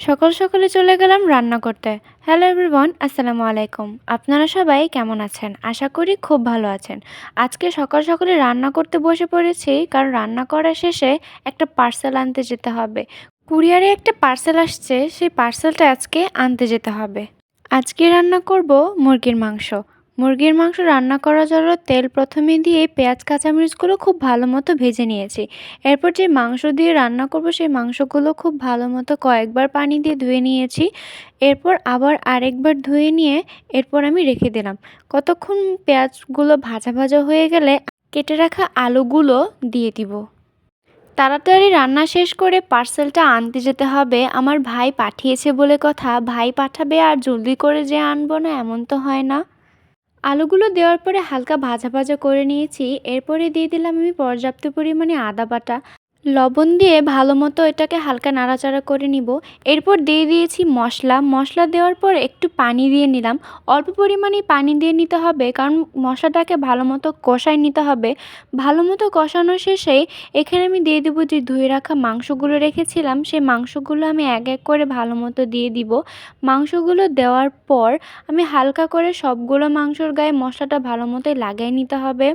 সকাল সকালে চলে গেলাম রান্না করতে। হ্যালো এভরিওয়ান আসসালামু আলাইকুম। আপনারা সবাই কেমন আছেন? আশা করি খুব ভালো আছেন। আজকে সকাল সকালে রান্না করতে বসে পড়েছি, কারণ রান্না করা শেষে একটা পার্সেল আনতে যেতে হবে। কুরিয়ারে একটা পার্সেল আসছে, সেই পার্সেলটা আজকে আনতে যেতে হবে। আজকে রান্না করব মুরগির মাংস। মুরগির মাংস রান্না করার জন্য তেল প্রথমে দিয়ে পেঁয়াজ, কাঁচামরিচগুলো খুব ভালো মতো ভেজে নিয়েছি। এরপর যে মাংস দিয়ে রান্না করব, সেই মাংসগুলো খুব ভালো মতো কয়েকবার পানি দিয়ে ধুয়ে নিয়েছি। এরপর আবার আরেকবার ধুয়ে নিয়ে এরপর আমি রেখে দিলাম। কতক্ষণ পেঁয়াজগুলো ভাজা ভাজা হয়ে গেলে কেটে রাখা আলুগুলো দিয়ে দিব। তাড়াতাড়ি রান্না শেষ করে পার্সেলটা আনতে যেতে হবে। আমার ভাই পাঠিয়েছে বলে কথা। ভাই পাঠাবে আর জলদি করে যে আনব না, এমন তো হয় না। আলুগুলো দেওয়ার পরে হালকা ভাজা ভাজা করে নিয়েছি। এরপরে দিয়ে দিলাম আমি পর্যাপ্ত পরিমাণে আদা বাটা। লবণ দিয়ে ভালো মতো এটাকে হালকা নাড়াচাড়া করে নিব। এরপর দিয়ে দিয়েছি মশলা। মশলা দেওয়ার পর একটু পানি দিয়ে নিলাম। অল্প পরিমাণে পানি দিয়ে নিতে হবে কারণ মশলাটাকে ভালো মতো কষায় নিতে হবে। ভালো মতো কষানো শেষে এখানে আমি দিয়ে দেবো যে ধুয়ে রাখা মাংসগুলো রেখেছিলাম। সেই মাংসগুলো আমি এক এক করে ভালো মতো দিয়ে দিব। মাংসগুলো দেওয়ার পর আমি হালকা করে সবগুলো মাংসর গায়ে মশলাটা ভালো মতোই লাগিয়ে নিতে হবে।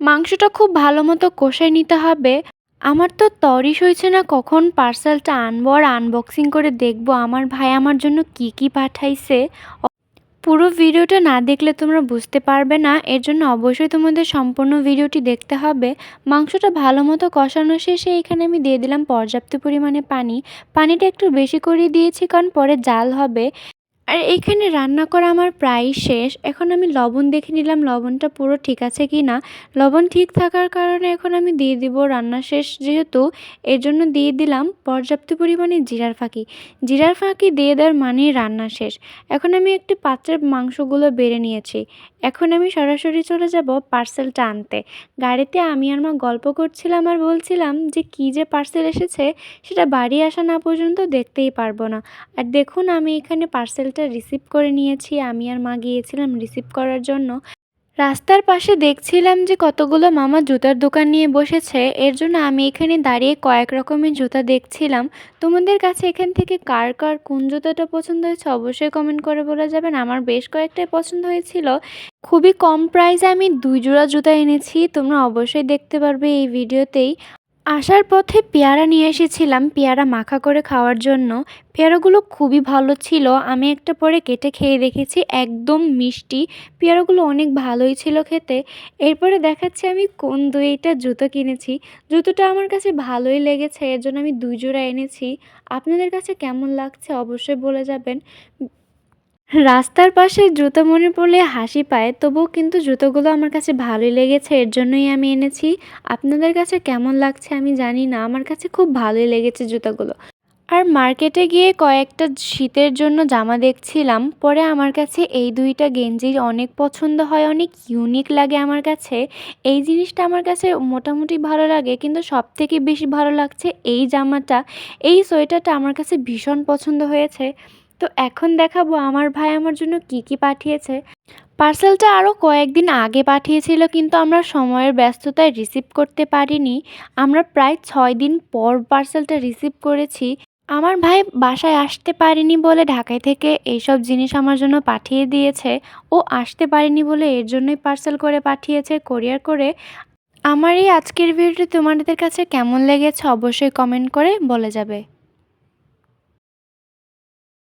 মাংসটা খুব ভালো মতো কষায় নিতে হবে। আমার তো তরই সইছে না কখন পার্সেলটা আনব আর আনবক্সিং করে দেখব। আমার ভাই আমার জন্য কি কি পাঠাইছে? পুরো ভিডিওটা না দেখলে তোমরা বুঝতে পারবে না, এর জন্য অবশ্যই তোমাদের সম্পূর্ণ ভিডিওটি দেখতে হবে। মাংসটা ভালো মতো কষানো শেষে এখানে আমি দিয়ে দিলাম পর্যাপ্ত পরিমাণে পানি। পানিটা একটু বেশি করে দিয়েছি কারণ পরে জাল হবে। আর এখানে রান্না করা আমার প্রায় শেষ। এখন আমি লবণ দেখে নিলাম, লবণটা পুরো ঠিক আছে কি না? লবণ ঠিক থাকার কারণে এখন আমি দিয়ে দিব রান্না শেষ যেহেতু। এর জন্য দিয়ে দিলাম পর্যাপ্ত পরিমাণে জিরার ফাঁকি। জিরার ফাঁকি দিয়ে দেওয়ার মানেই রান্না শেষ। এখন আমি একটি পাত্রের মাংসগুলো বেড়ে নিয়েছি। এখন আমি সরাসরি চলে যাব পার্সেলটা আনতে। গাড়িতে আমি আর মা গল্প করছিলাম আর বলছিলাম যে কী যে পার্সেল এসেছে, সেটা বাড়ি আসা না পর্যন্ত দেখতেই পারব না। আর দেখুন আমি এখানে পার্সেলটা রিসিভ করে নিয়েছি, আমি আর মা গিয়েছিলাম রিসিভ করার জন্য। রাস্তার পাশে দেখছিলাম যে কতগুলো মামা জুতার দোকান নিয়ে বসেছে, এর জন্য আমি এখানে দাঁড়িয়ে কয়েক রকমের জুতা দেখছিলাম। তোমাদের কাছে এখান থেকে কার কার কোন জুতাটা পছন্দ হয়েছে অবশ্যই কমেন্ট করে বলে যাবেন। আমার বেশ কয়েকটাই পছন্দ হয়েছিল। খুবই কম প্রাইসে আমি দুই জোড়া জুতা এনেছি, তোমরা অবশ্যই দেখতে পারবে এই ভিডিওতেই আসার পথে পেয়ারা নিয়ে এসেছিলাম, পেয়ারা মাখা করে খাওয়ার জন্য। পেয়ারাগুলো খুবই ভালো ছিল। আমি একটা পরে কেটে খেয়ে দেখেছি, একদম মিষ্টি। পেয়ারাগুলো অনেক ভালোই ছিল খেতে। এরপরে দেখাচ্ছি আমি কোন দুইটা জুতো কিনেছি। জুতোটা আমার কাছে ভালোই লেগেছে, এর জন্য আমি দুই জোড়া এনেছি। আপনাদের কাছে কেমন লাগছে অবশ্যই বলে যাবেন। রাস্তার পাশে জুতো মনে পড়লে হাসি পায়, তবুও কিন্তু জুতোগুলো আমার কাছে ভালোই লেগেছে, এর জন্যই আমি এনেছি। আপনাদের কাছে কেমন লাগছে আমি জানি না, আমার কাছে খুব ভালোই লেগেছে জুতোগুলো। আর মার্কেটে গিয়ে কয়েকটা শীতের জন্য জামা দেখছিলাম, পরে আমার কাছে এই দুইটা গেঞ্জি অনেক পছন্দ হয়, অনেক ইউনিক লাগে আমার কাছে। এই জিনিসটা আমার কাছে মোটামুটি ভালো লাগে, কিন্তু সব থেকে বেশি ভালো লাগছে এই জামাটা। এই সোয়েটারটা আমার কাছে ভীষণ পছন্দ হয়েছে। তো এখন দেখাবো আমার ভাই আমার জন্য কি কি পাঠিয়েছে। পার্সেলটা আরও কয়েকদিন আগে পাঠিয়েছিল, কিন্তু আমরা সময়ের ব্যস্ততায় রিসিভ করতে পারিনি। আমরা প্রায় ছয় দিন পর পার্সেলটা রিসিভ করেছি। আমার ভাই বাসায় আসতে পারেনি বলে ঢাকায় থেকে এইসব জিনিস আমার জন্য পাঠিয়ে দিয়েছে। ও আসতে পারেনি বলে এর জন্যই পার্সেল করে পাঠিয়েছে, কোরিয়ার করে। আমার এই আজকের ভিডিওটি তোমাদের কাছে কেমন লেগেছে অবশ্যই কমেন্ট করে বলে যাবে।